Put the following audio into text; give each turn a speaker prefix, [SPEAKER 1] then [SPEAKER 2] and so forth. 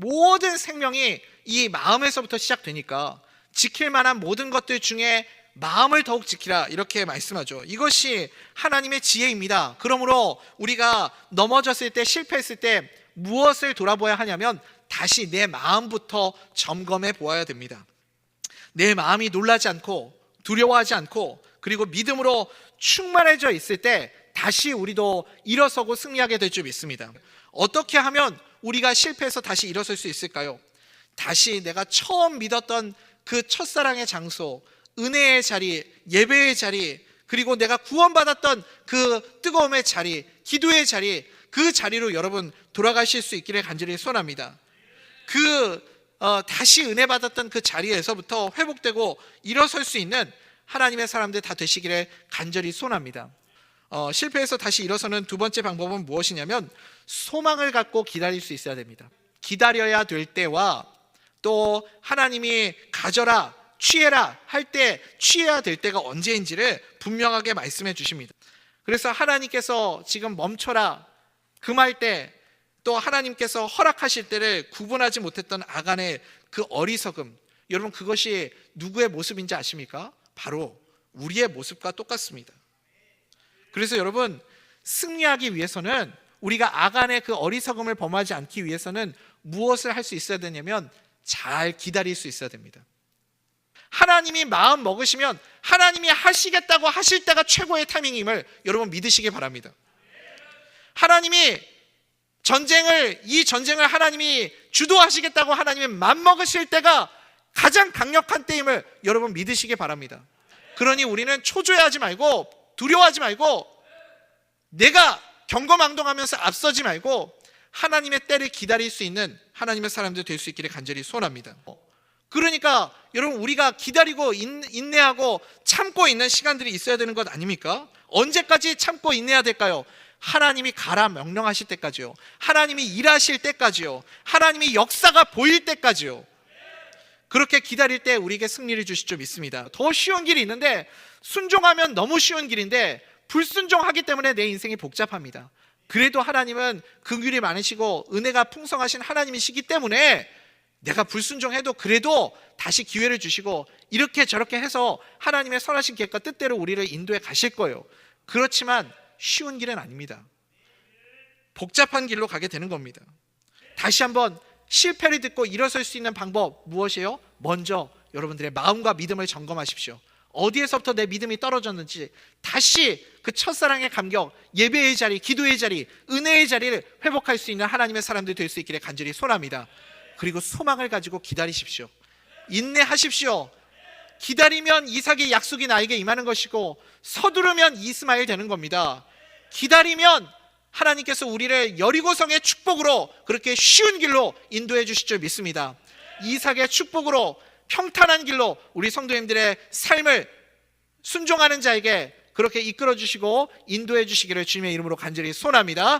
[SPEAKER 1] 모든 생명이 이 마음에서부터 시작되니까 지킬 만한 모든 것들 중에 마음을 더욱 지키라 이렇게 말씀하죠. 이것이 하나님의 지혜입니다. 그러므로 우리가 넘어졌을 때 실패했을 때 무엇을 돌아보아야 하냐면 다시 내 마음부터 점검해 보아야 됩니다. 내 마음이 놀라지 않고 두려워하지 않고 그리고 믿음으로 충만해져 있을 때 다시 우리도 일어서고 승리하게 될 줄 믿습니다. 어떻게 하면 우리가 실패해서 다시 일어설 수 있을까요? 다시 내가 처음 믿었던 그 첫사랑의 장소, 은혜의 자리, 예배의 자리, 그리고 내가 구원받았던 그 뜨거움의 자리, 기도의 자리, 그 자리로 여러분 돌아가실 수 있기를 간절히 소원합니다. 그 어, 다시 은혜 받았던 그 자리에서부터 회복되고 일어설 수 있는 하나님의 사람들 다 되시기를 간절히 소원합니다. 어, 실패해서 다시 일어서는 두 번째 방법은 무엇이냐면 소망을 갖고 기다릴 수 있어야 됩니다. 기다려야 될 때와 또 하나님이 가져라 취해라 할 때 취해야 될 때가 언제인지를 분명하게 말씀해 주십니다. 그래서 하나님께서 지금 멈춰라 금할 때 또 하나님께서 허락하실 때를 구분하지 못했던 아간의 그 어리석음 여러분 그것이 누구의 모습인지 아십니까? 바로 우리의 모습과 똑같습니다. 그래서 여러분 승리하기 위해서는 우리가 아간의 그 어리석음을 범하지 않기 위해서는 무엇을 할 수 있어야 되냐면 잘 기다릴 수 있어야 됩니다. 하나님이 마음 먹으시면 하나님이 하시겠다고 하실 때가 최고의 타이밍임을 여러분 믿으시기 바랍니다. 하나님이 전쟁을 이 전쟁을 하나님이 주도하시겠다고 하나님이 맘 먹으실 때가 가장 강력한 때임을 여러분 믿으시기 바랍니다. 그러니 우리는 초조해하지 말고 두려워하지 말고 내가 경거망동하면서 앞서지 말고 하나님의 때를 기다릴 수 있는 하나님의 사람들 될 수 있기를 간절히 소원합니다. 그러니까 여러분 우리가 기다리고 인, 인내하고 참고 있는 시간들이 있어야 되는 것 아닙니까? 언제까지 참고 인내해야 될까요? 하나님이 가라 명령하실 때까지요. 하나님이 일하실 때까지요. 하나님이 역사가 보일 때까지요. 그렇게 기다릴 때 우리에게 승리를 주실 줄 믿습니다. 더 쉬운 길이 있는데 순종하면 너무 쉬운 길인데 불순종하기 때문에 내 인생이 복잡합니다. 그래도 하나님은 긍휼이 많으시고 은혜가 풍성하신 하나님이시기 때문에 내가 불순종해도 그래도 다시 기회를 주시고 이렇게 저렇게 해서 하나님의 선하신 계획과 뜻대로 우리를 인도해 가실 거예요. 그렇지만 쉬운 길은 아닙니다. 복잡한 길로 가게 되는 겁니다. 다시 한번 실패를 듣고 일어설 수 있는 방법 무엇이에요? 먼저 여러분들의 마음과 믿음을 점검하십시오. 어디에서부터 내 믿음이 떨어졌는지 다시 그 첫사랑의 감격, 예배의 자리, 기도의 자리, 은혜의 자리를 회복할 수 있는 하나님의 사람들이 될 수 있기를 간절히 소원합니다. 그리고 소망을 가지고 기다리십시오. 인내하십시오. 기다리면 이삭의 약속이 나에게 임하는 것이고 서두르면 이스마엘 되는 겁니다. 기다리면 하나님께서 우리를 여리고성의 축복으로 그렇게 쉬운 길로 인도해 주실 줄 믿습니다. 이삭의 축복으로 평탄한 길로 우리 성도님들의 삶을 순종하는 자에게 그렇게 이끌어 주시고 인도해 주시기를 주님의 이름으로 간절히 소원합니다.